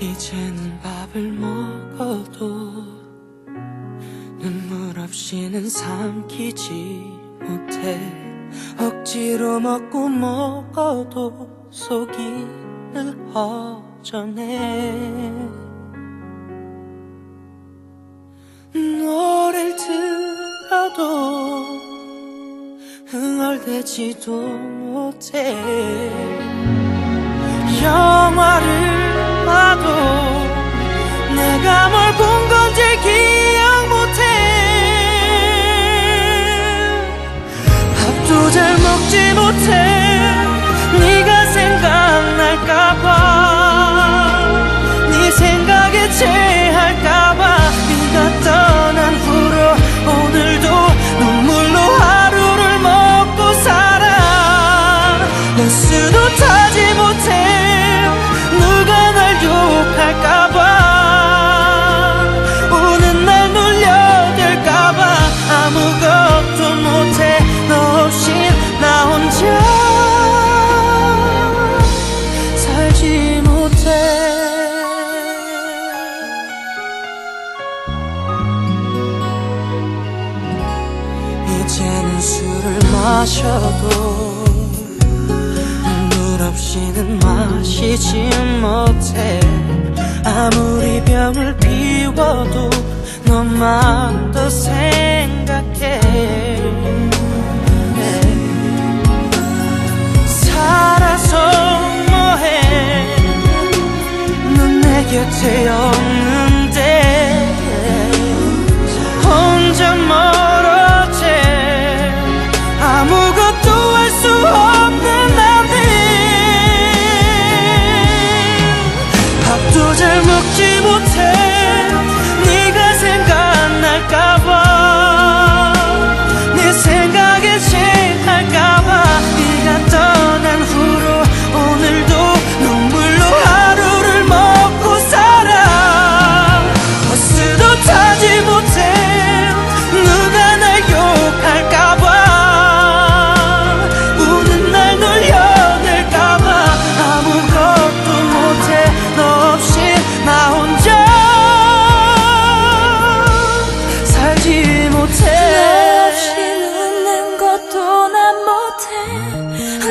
이제는 밥을 먹어도 눈물 없이는 삼키지 못해. 억지로 먹고 먹어도 속이 늘 허전해. 노래를 들어도 흥얼대지도 못해. 영화를 못해 네가 생각날까봐 네 생각에 체 이제는 술을 마셔도 눈물 없이는 마시지 못해. 아무리 병을 비워도 너만 더 생각해. 살아서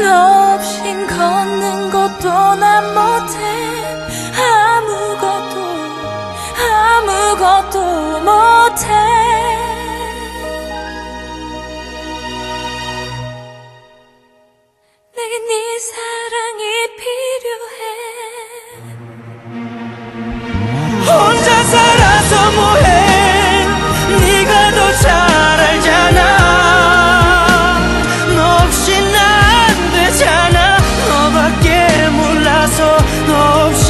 너 없인 걷는 것도 난 못해 of